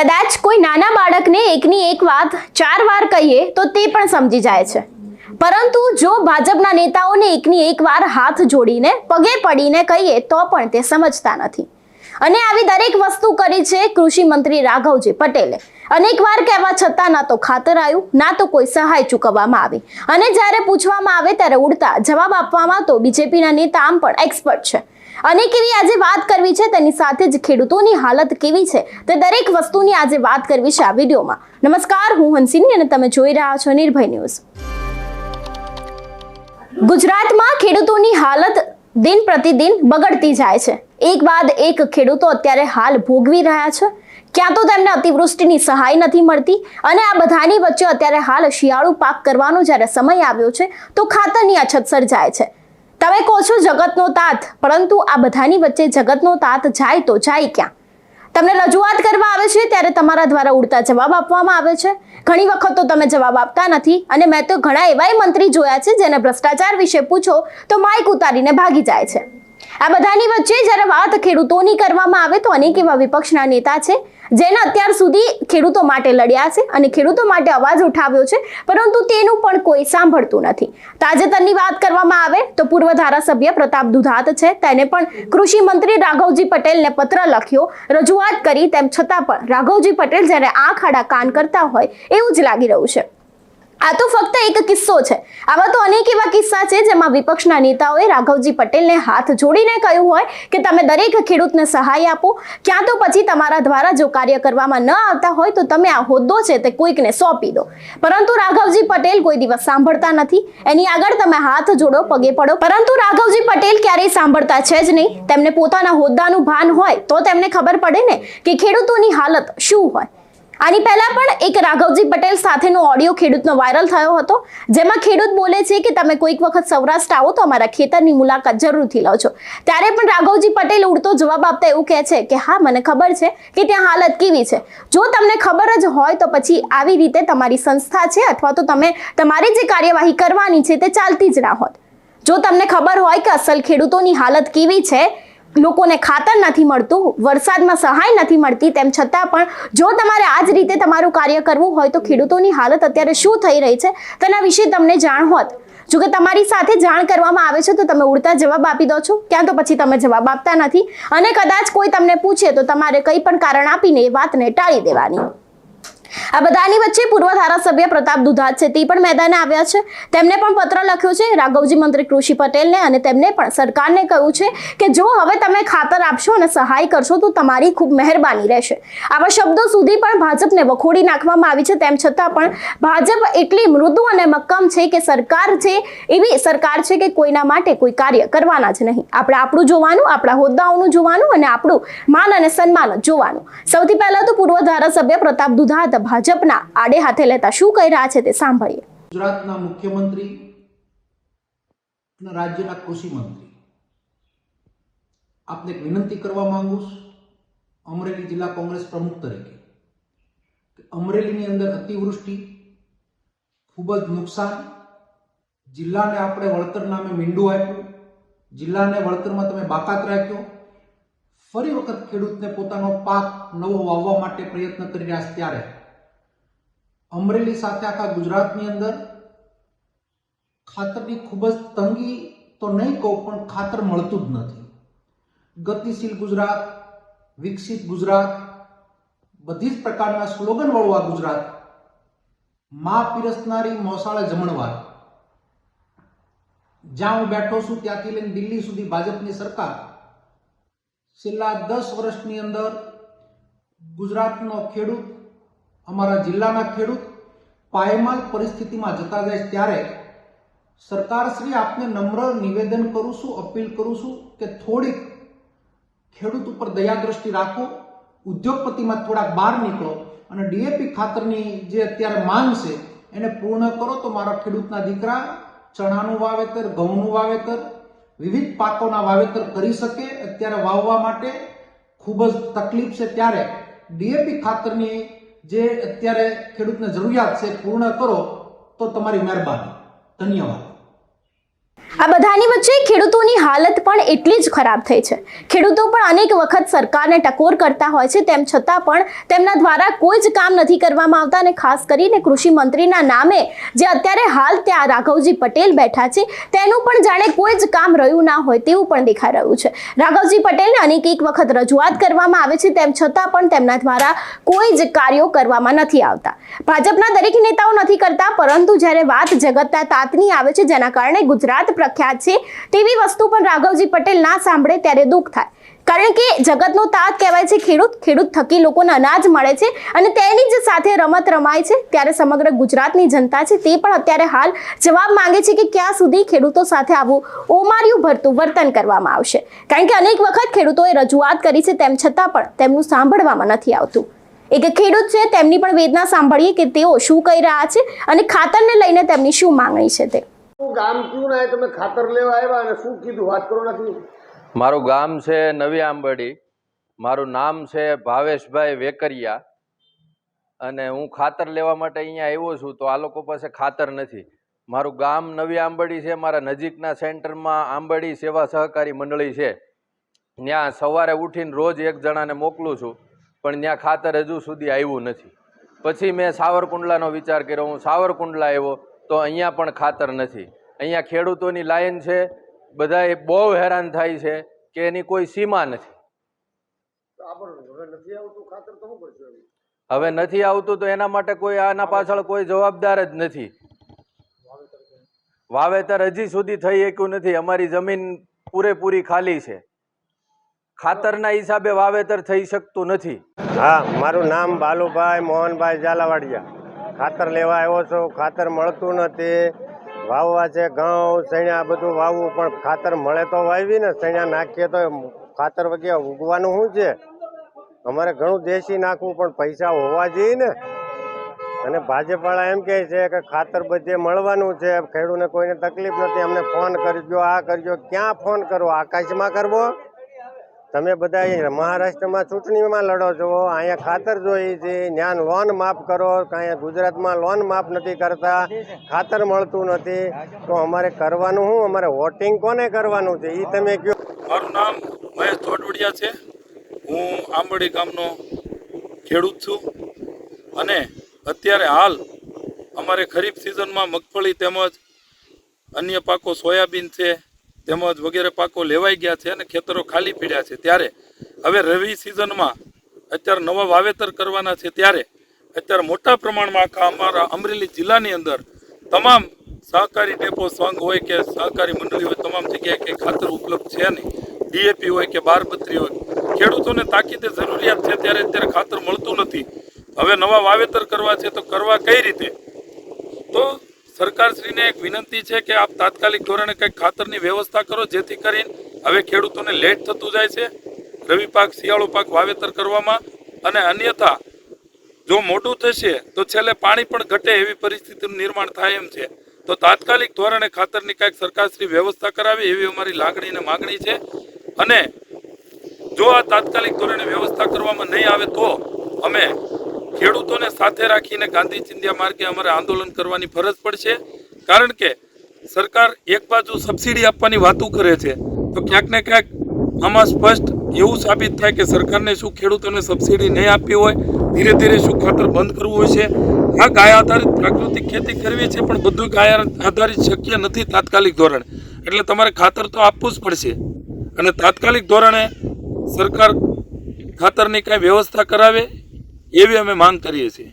કદાચ કોઈ નાના બાળકને એકની એક વાત ચાર વાર કહીએ તો તે પણ સમજી જાય છે. પરંતુ જો ભાજપના નેતાઓને એકની એક વાર હાથ જોડીને, પગે પડીને કહીએ તો પણ તે સમજતા નથી. અને આવી દરેક વસ્તુ કરી છે કૃષિ મંત્રી રાઘવજી પટેલે. અનેક વાર કહેવા છતાં ના તો ખાતર આવ્યું, ના તો કોઈ સહાય ચૂકવવામાં આવી. અને જ્યારે પૂછવામાં આવે ત્યારે ઉડતા જવાબ આપવામાં તો બીજેપીના નેતા આમ પણ એક્સપર્ટ છે. અને કેવી આજે વાત કરવી છે તેની સાથે જ ખેડૂતોની હાલત કેવી છે તે દરેક વસ્તુની આજે વાત કરવી છે આ વિડીયોમાં. નમસ્કાર, હું હંસિની અને તમે જોઈ રહ્યા છો નિર્ભય ન્યૂઝ. ગુજરાતમાં ખેડૂતોની હાલત દિન પ્રતિદિન બગડતી જાય છે. એક બાદ એક ખેડૂતો અત્યારે હાલ ભોગવી રહ્યા છે. ક્યાં તો તેમને અતિવૃષ્ટિની સહાય નથી મળતી અને આ બધાની વચ્ચે અત્યારે હાલ શિયાળુ પાક કરવાનો જ્યારે સમય આવ્યો છે, તો ખાતરની અછત સર્જાય છે. તમે કહો છો જગતનો તાત, પરંતુ આ બધાની વચ્ચે જગતનો તાત જાય તો જાય ક્યાં? તમને રજૂઆત કરવા આવે છે ત્યારે તમારા દ્વારા ઉડતા જવાબ આપવામાં આવે છે. ઘણી વખત તો તમે જવાબ આપતા નથી અને મેં તો ઘણા એવાય મંત્રી જોયા છે જેને ભ્રષ્ટાચાર વિશે પૂછો તો માઇક ઉતારીને ભાગી જાય છે. આ બધાની વચ્ચે જ્યારે વાત ખેડૂતોની કરવામાં આવે તો અનેક એવા વિપક્ષના નેતા છે જેને અત્યાર સુધી ખેડૂતો માટે લડ્યા છે અને ખેડૂતો માટે અવાજ ઉઠાવ્યો છે, પરંતુ તેનું પણ કોઈ સાંભળતું નથી. તાજેતરની વાત કરવામાં આવે તો પૂર્વ ધારાસભ્ય પ્રતાપ દુધાત છે, તેને પણ કૃષિ મંત્રી રાઘવજી પટેલને પત્ર લખ્યો. રજૂઆત કરી તેમ છતાં પણ રાઘવજી પટેલ જ્યારે આંખ આડા કાન કરતા હોય એવું જ લાગી રહ્યું છે. આ તો ફક્ત એક કિસ્સો છે. આવા તો અનેક એવા કિસ્સા છે જેમાં વિપક્ષના નેતાઓએ રાઘવજી પટેલને હાથ જોડીને કહ્યું હોય કે તમે દરેક ખેડૂતને સહાય આપો. ક્યાં તો પછી તમારા દ્વારા જો કાર્ય કરવામાં ન આવતા હોય તો તમે આ હોદ્દો છે તે કોઈકને સોંપી દો. પરંતુ રાઘવજી પટેલ કોઈ દિવસ સાંભળતા નથી. એની આગળ તમે હાથ જોડો, પગે પડો. પરંતુ રાઘવજી પટેલ ક્યારેય સાંભળતા છે જ નહીં. તેમને પોતાના હોદ્દાનું ભાન હોય તો તેમને ખબર પડે ને કે ખેડૂતોની હાલત શું હોય. આની પહેલા પણ એક રાઘવજી પટેલ સાથેનો ઓડિયો ખેડૂતનો વાયરલ થયો હતો, જેમાં ખેડૂત બોલે છે કે તમે કોઈક વખત સૌરાષ્ટ્ર આવો તો અમારા ખેતરની મુલાકાત જરૂરથી લો છો. ત્યારે પણ રાઘવજી પટેલ ઉડતો જવાબ આપતા એવું કહે છે કે, હા, મને ખબર છે કે ત્યાં હાલત કેવી છે. જો તમને ખબર જ હોય તો પછી આવી રીતે તમારી સંસ્થા છે અથવા તો તમે તમારી જે કાર્યવાહી કરવાની છે તે ચાલતી જ ના હોત. જો તમને ખબર હોય કે અસલ ખેડૂતોની હાલત કેવી છે લોકોને ખાતર નથી મળતું, વરસાદમાં સહાય નથી મળતી, તેમ છતાં પણ જો તમારે આ જ રીતે તમારું કાર્ય કરવું હોય તો ખેડૂતોની હાલત અત્યારે શું થઈ રહી છે, તેના વિશે તમને જાણ હોત. જો કે તમારી સાથે જાણ કરવામાં આવે છે તો તમે ઉડતા જવાબ આપી દો છો, ક્યાં તો પછી તમે જવાબ આપતા નથી. અને કદાચ કોઈ તમને પૂછે તો તમારે કંઈ પણ કારણ આપીને એ વાતને ટાળી દેવાની. આ બધાની વચ્ચે પૂર્વ ધારાસભ્ય પ્રતાપ દુધાત છે, તે પણ મેદાને આવ્યા છે. તેમને પણ પત્ર લખ્યો છે રાઘવજી મંત્રી કૃષિ પટેલને અને તેમને પણ સરકારને કહ્યું છે કે જો હવે તમે ખાતર આપશો અને સહાય કરશો તો તમારી ખૂબ મહેરબાની રહેશે. આવા શબ્દો સુધી પણ ભાજપને વખોડી નાખવામાં આવી છે, તેમ છતાં પણ ભાજપ એટલી મૃદુ અને મક્કમ છે કે સરકાર છે, એવી સરકાર છે કે કોઈના માટે કોઈ કાર્ય કરવાના જ નહીં. આપણે આપણું જોવાનું, આપણા હોદ્દાઓનું જોવાનું અને આપણું માન અને સન્માન જોવાનું. સૌથી પહેલા તો પૂર્વ ધારાસભ્ય પ્રતાપ દુધાત ભાજપના આડે હાથે લેતા શું કહી રહ્યા છે તે સાંભળીએ. ગુજરાતના મુખ્યમંત્રી રાજ્યના કૃષિ મંત્રી આપને એક વિનંતી કરવા માંગુ છું, અમરેલી જિલ્લા કોંગ્રેસ પ્રમુખ તરીકે અમરેલીની અંદર અતિવૃષ્ટિ, ખૂબ જ નુકસાન, જિલ્લાને આપણે વળતર નામે મીંડું આપ્યું, જિલ્લાને વળતરમાં તમે બાકાત રાખ્યો, ફરી વખત ખેડૂતને પોતાનો પાક નવો વાવવા માટે પ્રયત્ન કરી રહ્યા ત્યારે અમરેલી સાથે આખા ગુજરાતની અંદર ખાતરની ખૂબ જ તંગી તો નહીં કહું, પણ ખાતર મળતું જ નથી. ગતિશીલ ગુજરાત, વિકસિત ગુજરાત, બધી જ પ્રકારના સ્લોગન વાળું આ ગુજરાતમાં પીરસનારી મોસાળે જમણવાર. જ્યાં હું બેઠો છું ત્યાંથી લઈને દિલ્હી સુધી ભાજપની સરકાર. છેલ્લા દસ વર્ષની અંદર ગુજરાતનો ખેડૂત અમારા જિલ્લાના ખેડૂત પાયમાલ પરિસ્થિતિમાં જતા જાય ત્યારે સરકારશ્રી આપને નમ્ર નિવેદન કરું છું, અપીલ કરું છું કે થોડીક ખેડૂત ઉપર દયા દ્રષ્ટિ રાખો, ઉદ્યોગપતિમાં થોડાક બહાર નીકળો અને ડીએપી ખાતરની જે અત્યારે માંગ છે એને પૂર્ણ કરો. તો મારા ખેડૂતના દીકરા ચણાનું વાવેતર, ઘઉંનું વાવેતર, વિવિધ પાકોના વાવેતર કરી શકે. અત્યારે વાવવા માટે ખૂબ જ તકલીફ છે ત્યારે ડીએપી ખાતરની જે અત્યારે ખેડૂતને જરૂરિયાત છે પૂર્ણ કરો તો તમારી મહેરબાની. ધન્યવાદ. આ બધાની વચ્ચે ખેડૂતોની હાલત પણ એટલી જ ખરાબ થઈ છે. ખેડૂતો પણ અનેક વખત સરકારને ટકોર કરતા હોય છે, તેમ છતાં પણ તેમના દ્વારા કોઈ જ કામ નથી કરવામાં આવતા અને ખાસ કરીને કૃષિ મંત્રીના નામે જે અત્યારે હાલ ત્યાં રાઘવજી પટેલ બેઠા છે, તેનું પણ જાણે કોઈ જ કામ રહ્યું ના હોય તેવું પણ દેખાઈ રહ્યું છે. રાઘવજી પટેલને અનેક એક વખત રજૂઆત કરવામાં આવે છે, તેમ છતાં પણ તેમના દ્વારા કોઈ જ કાર્યો કરવામાં નથી આવતા. ભાજપના દરેક નેતાઓ નથી કરતા, પરંતુ જ્યારે વાત જગતના તાતની આવે છે, જેના કારણે ગુજરાત પ્રખ્યાત છે. તેવી વસ્તુ પણ રાઘવજી પટેલ ના સાંભળે ત્યારે દુઃખ થાય. કારણ કે જગતનો તાત કહેવાય છે ખેડૂત. ખેડૂત થકી લોકોને અનાજ મળે છે અને તેની જ સાથે રમત રમાય છે. ત્યારે સમગ્ર ગુજરાતની જનતા છે તે પણ અત્યારે હાલ જવાબ માંગે છે કે ક્યાં સુધી ખેડૂતો સાથે આવું ઓમાર્યું ભરતું વર્તન કરવામાં આવશે. કારણ કે અનેક વખત ખેડૂતોએ રજૂઆત કરી છે તેમ છતાં પણ તેમનું સાંભળવામાં નથી આવતું. એક ખેડૂત છે તેમની પણ વેદના સાંભળીએ કે તેઓ શું કહી રહ્યા છે અને ખાતરને લઈને તેમની શું માંગણી છે તે. ગામ કયું ના તમે ખાતર લેવા આવ્યા અને શું કીધું? વાત કરો નથી મારું ગામ છે નવી આંબડી. મારું નામ છે ભાવેશભાઈ વેકરિયા. અને હું ખાતર લેવા માટે અહીંયા આવ્યો છું, તો આ લોકો પાસે ખાતર નથી. મારું ગામ નવી આંબડી છે, મારા નજીકના સેન્ટરમાં આંબડી સેવા સહકારી મંડળી છે. ત્યાં સવારે ઉઠીને રોજ એક જણાને મોકલું છું, પણ ત્યાં ખાતર હજુ સુધી આવ્યું નથી. પછી મેં સાવરકુંડલાનો વિચાર કર્યો. હું સાવરકુંડલા આવ્યો તો અહીંયા પણ ખાતર નથી. અહીંયા ખેડૂતોની લાઈન છે બધા બહુ હેરાન થાય છે કે એની કોઈ સીમા નથી. તો આ પણ હવે નથી આવતું તો શું કરશો હવે? હવે નથી આવતું તો એના માટે કોઈ આના પાછળ કોઈ જવાબદાર જ નથી. વાવેતર હજી સુધી થઈ શક્યું નથી. અમારી જમીન પૂરેપૂરી ખાલી છે. ખાતરના હિસાબે વાવેતર થઈ શકતું નથી. હા મારું નામ બાલુભાઈ મોહનભાઈ ઝાલાવાડિયા. ખાતર લેવા આવ્યો છું. ખાતર મળતું નથી. વાવવા છે ઘઉં સણ્યા બધું વાવવું, પણ ખાતર મળે તો વાવી ને સણ્યા નાખીએ તો ખાતર વગેરે ઉગવાનું શું છે? અમારે ઘણું દેશી નાખવું, પણ પૈસા હોવા જોઈએ ને. અને ભાજપવાળા એમ કહે છે કે ખાતર બધે મળવાનું છે. ખેડૂને કોઈને તકલીફ નથી. અમને ફોન કરજો, આ કરજો, ક્યાં ફોન કરવો આકાશમાં કરવો? તમે બધા મહારાષ્ટ્રમાં ચૂંટણીમાં લડો છો, અહીંયા ખાતર જોઈએ છે જ્ઞાન લોન માફ કરો અહીંયા ગુજરાતમાં લોન માફ નથી કરતા, ખાતર મળતું નથી. તો અમારે કરવાનું શું? અમારે વોટિંગ કોને કરવાનું છે? એ તમે કહો મારું નામ મહેશ તોડવડિયા છે. હું આંબડી ગામનો ખેડૂત છું. અને અત્યારે હાલ અમારે ખરીફ સિઝનમાં મગફળી તેમજ અન્ય પાકો સોયાબીન છે તેમજ વગેરે પાકો લેવાઈ ગયા છે અને ખેતરો ખાલી પડ્યા છે. ત્યારે હવે રવિ સિઝનમાં અત્યારે નવા વાવેતર કરવાના છે ત્યારે અત્યારે મોટા પ્રમાણમાં આખા અમારા અમરેલી જિલ્લાની અંદર તમામ સહકારી ડેપો સંઘ હોય કે સહકારી મંડળી હોય, તમામ જગ્યાએ કંઈ ખાતર ઉપલબ્ધ છે નહીં. ડીએપી હોય કે બારપત્રી હોય. ખેડૂતોને તાકીદે જરૂરિયાત છે ત્યારે અત્યારે ખાતર મળતું નથી. હવે નવા વાવેતર કરવા છે તો કરવા કઈ રીતે? તો સરકારશ્રીને એક વિનંતી છે કે આપ તાત્કાલિક ધોરણે કંઈક ખાતરની વ્યવસ્થા કરો, જેથી કરીને હવે ખેડૂતોને લેટ થતું જાય છે. રવિ પાક, શિયાળો પાક વાવેતર કરવામાં અને અન્યથા જો મોટું થશે તો છેલ્લે પાણી પણ ઘટે એવી પરિસ્થિતિનું નિર્માણ થાય એમ છે. તો તાત્કાલિક ધોરણે ખાતરની કાંઈક સરકારશ્રી વ્યવસ્થા કરાવે એવી અમારી લાગણી અને માગણી છે. અને જો આ તાત્કાલિક ધોરણે વ્યવસ્થા કરવામાં નહીં આવે તો અમે ખેડૂતોને સાથે રાખીને ગાંધી ચિંધ્યા માર્ગે અમારે આંદોલન કરવાની ફરજ પડશે. કારણ કે સરકાર એક બાજુ સબસિડી આપવાની વાતો કરે છે, તો ક્યાંક ને ક્યાંક આમાં સ્પષ્ટ એવું સાબિત થાય કે સરકારને શું ખેડૂતોને સબસિડી નહીં આપવી હોય, ધીરે ધીરે શું ખાતર બંધ કરવું હોય છે. આ ગાય આધારિત પ્રાકૃતિક ખેતી કરવી છે, પણ બધું ગાય આધારિત શક્ય નથી તાત્કાલિક ધોરણે. એટલે તમારે ખાતર તો આપવું જ પડશે. અને તાત્કાલિક ધોરણે સરકાર ખાતરની કાંઈ વ્યવસ્થા કરાવે એવી અમે માંગ કરીએ છીએ.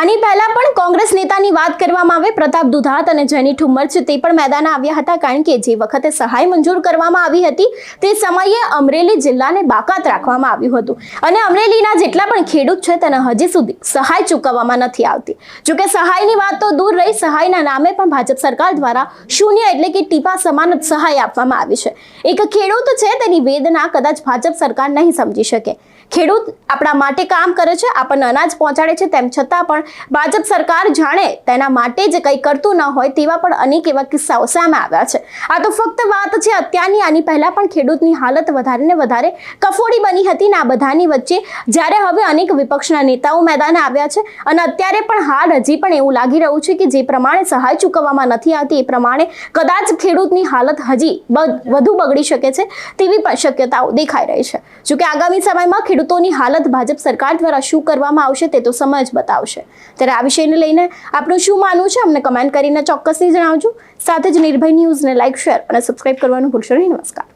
આની પહેલા પણ કોંગ્રેસ નેતાની વાત કરવામાં આવે, પ્રતાપ દુધાત અને જેની ઠુમ્મર છે તે પણ મેદાન આવ્યા હતા, કારણ કે જે વખતે સહાય મંજૂર કરવામાં આવી હતી, તે સમયે અમરેલી જિલ્લાને બાકાત રાખવામાં આવ્યું હતું. અને અમરેલીના જેટલા પણ ખેડૂત છે, તેને હજી સુધી સહાય ચૂકવવામાં નથી આવતી. જોકે સહાયની વાત તો દૂર રહી, સહાયના નામે પણ ભાજપ સરકાર દ્વારા શૂન્ય એટલે કે ટીપા સમાન સહાય આપવામાં આવી છે. એક ખેડૂત છે, તેની વેદના કદાચ ભાજપ સરકાર નહીં સમજી શકે. ખેડૂત આપણા માટે કામ કરે છે, આપણને અનાજ પહોંચાડે છે, તેમ છતાં પણ ભાજપ સરકાર જાણે તેના માટે જ કંઈ કરતું ન હોય તેવા પણ અનેક એવા કિસ્સાઓ સામે આવ્યા છે. આ તો ફક્ત વાત છે અત્યારની, આની પહેલાં પણ ખેડૂતની હાલત વધારે ને વધારે કફોડી બની હતી ને આ બધાની વચ્ચે જ્યારે હવે અનેક વિપક્ષના નેતાઓ મેદાને આવ્યા છે અને અત્યારે પણ હાલ હજી પણ એવું લાગી રહ્યું છે કે જે પ્રમાણે સહાય ચૂકવવામાં નથી આવતી, એ પ્રમાણે કદાચ ખેડૂતની હાલત હજી વધુ બગડી શકે છે તેવી પણ શક્યતાઓ દેખાઈ રહી છે. જોકે આગામી સમયમાં ખેડૂતોની હાલત ભાજપ સરકાર દ્વારા શું કરવામાં આવશે તે તો સમય જ બતાવશે. ત્યારે આ વિષયને લઈને આપણું શું માનવું છે અમને કમેન્ટ કરીને ચોક્કસથી જણાવજો. સાથે જ નિર્ભય ન્યૂઝને લાઇક શેર અને સબસ્ક્રાઇબ કરવાનું ભૂલશો નહીં. નમસ્કાર.